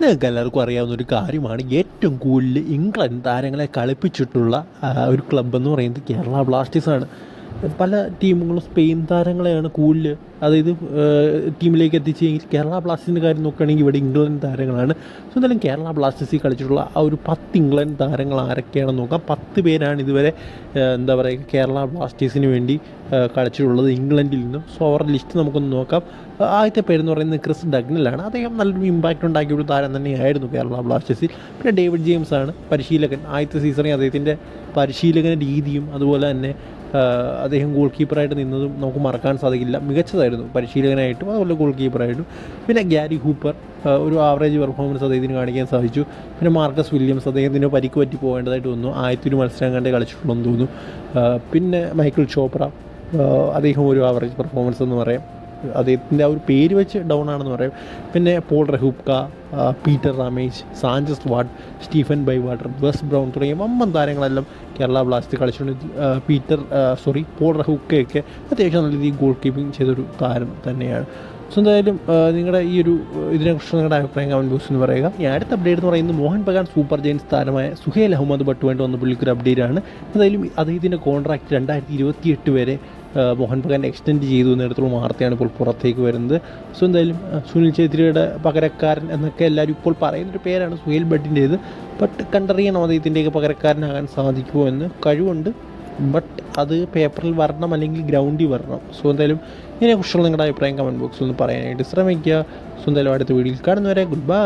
നിങ്ങൾക്ക് എല്ലാവർക്കും അറിയാവുന്ന ഒരു കാര്യമാണ്. ഏറ്റവും കൂടുതൽ ഇംഗ്ലണ്ട് താരങ്ങളെ കളിപ്പിച്ചിട്ടുള്ള ഒരു ക്ലബ്ബെന്ന് പറയുന്നത് കേരള ബ്ലാസ്റ്റേഴ്സാണ്. പല ടീമുകളും സ്പെയിൻ താരങ്ങളെയാണ് കൂടുതൽ അതായത് ടീമിലേക്ക് എത്തിച്ചെങ്കിൽ കേരള ബ്ലാസ്റ്റേഴ്സിന്റെ കാര്യം നോക്കുകയാണെങ്കിൽ ഇവിടെ ഇംഗ്ലണ്ട് താരങ്ങളാണ്. സോ എന്തായാലും കേരള ബ്ലാസ്റ്റേഴ്സിൽ കളിച്ചിട്ടുള്ള ആ ഒരു പത്ത് ഇംഗ്ലണ്ട് താരങ്ങൾ ആരൊക്കെയാണെന്ന് നോക്കാം. പത്ത് പേരാണ് ഇതുവരെ എന്താ പറയുക കേരള ബ്ലാസ്റ്റേഴ്സിന് വേണ്ടി കളിച്ചിട്ടുള്ളത് ഇംഗ്ലണ്ടിൽ നിന്നും. സോ അവരുടെ ലിസ്റ്റ് നമുക്കൊന്ന് നോക്കാം. ആദ്യത്തെ പേരെന്ന് പറയുന്നത് ക്രിസ് ഡഗ്നലാണ്. അദ്ദേഹം നല്ലൊരു ഇമ്പാക്റ്റ് ഉണ്ടാക്കിയ ഒരു താരം തന്നെയായിരുന്നു കേരള ബ്ലാസ്റ്റേഴ്സിൽ. പിന്നെ ഡേവിഡ് ജെയിംസ് ആണ് പരിശീലകൻ. ആദ്യത്തെ സീസണിൽ അദ്ദേഹത്തിന്റെ പരിശീലകന രീതിയും അതുപോലെ തന്നെ അദ്ദേഹം ഗോൾ കീപ്പറായിട്ട് നിന്നതും നമുക്ക് മറക്കാൻ സാധിക്കില്ല. മികച്ചതായിരുന്നു പരിശീലകനായിട്ടും അതുപോലെ ഗോൾ കീപ്പറായിട്ടും പിന്നെ ഗ്യാരി ഹൂപ്പർ ഒരു ആവറേജ് പെർഫോമൻസ് അദ്ദേഹത്തിന് കാണിക്കാൻ സാധിച്ചു. പിന്നെ മാർക്കസ് വില്യംസ് അദ്ദേഹത്തിന് പരിക്ക് പറ്റി പോകേണ്ടതായിട്ട് വന്നു. ആദ്യത്തെ മത്സരം കണ്ടേ കളിച്ചിട്ടുള്ളതെന്ന് തോന്നുന്നു. പിന്നെ മൈക്കിൾ ചോപ്ര അദ്ദേഹം ഒരു ആവറേജ് പെർഫോമൻസ് എന്ന് പറയാം. അദ്ദേഹത്തിന്റെ ആ ഒരു പേര് വെച്ച് ഡൗൺ ആണെന്ന് പറയും. പിന്നെ Paul Rachubka Peter Ramage Sanchez Watt Stephen Bywater Wes Brown തുടങ്ങിയ വമ്പൻ താരങ്ങളെല്ലാം കേരള ബ്ലാസ്റ്റ് കളിച്ചുകൊണ്ട് പീറ്റർ സോറി പോൾ റഹൂക്കയൊക്കെ അത്യാവശ്യം നല്ല രീതിയിൽ ഗോൾ കീപ്പിംഗ് ചെയ്തൊരു താരം തന്നെയാണ്. സോ എന്തായാലും നിങ്ങളുടെ ഈ ഒരു ഇതിനെക്കുറിച്ച് നിങ്ങളുടെ അഭിപ്രായം കമന്റ് ബോക്സിൽ നിന്ന് പറയുക. ഈ അടുത്ത അപ്ഡേറ്റ് എന്ന് പറയുന്നത് മോഹൻ ബഗാൻ സൂപ്പർ ജയൻസ് താരമായ സുഹേൽ അഹമ്മദ് ഭട്ടുമായിട്ട് വന്ന പുള്ളിക്കൊരു അപ്ഡേറ്റ് ആണ്. എന്തായാലും അദ്ദേഹത്തിന്റെ കോൺട്രാക്റ്റ് രണ്ടായിരത്തി ഇരുപത്തിയെട്ട് വരെ മോഹൻ ബഗാൻ എക്സ്റ്റെൻഡ് ചെയ്തു എന്നിടത്തോളം വാർത്തയാണ് ഇപ്പോൾ പുറത്തേക്ക് വരുന്നത്. സോ എന്തായാലും സുനിൽ ഛേത്രിയുടെ പകരക്കാരൻ എന്നൊക്കെ എല്ലാവരും ഇപ്പോൾ പറയുന്നൊരു പേരാണ് സുഹേൽ ഭട്ടിന്റേത്. ബട്ട് കണ്ടറിയണം അദ്ദേഹത്തിന്റെയൊക്കെ പകരക്കാരനാകാൻ സാധിക്കുമോ എന്ന്. കഴിവുണ്ട്. ബട്ട് അത് പേപ്പറിൽ വരണം അല്ലെങ്കിൽ ഗ്രൗണ്ടിൽ വരണം. സോ എന്തായാലും ഇതിനെക്കുറിച്ചുള്ള നിങ്ങളുടെ അഭിപ്രായം കമന്റ് ബോക്സിൽ ഒന്ന് പറയാനായിട്ട് ശ്രമിക്കുക. സോ എന്തായാലും അടുത്ത വീഡിയോയിൽ കാണുന്നവരെ ഗുഡ് ബൈ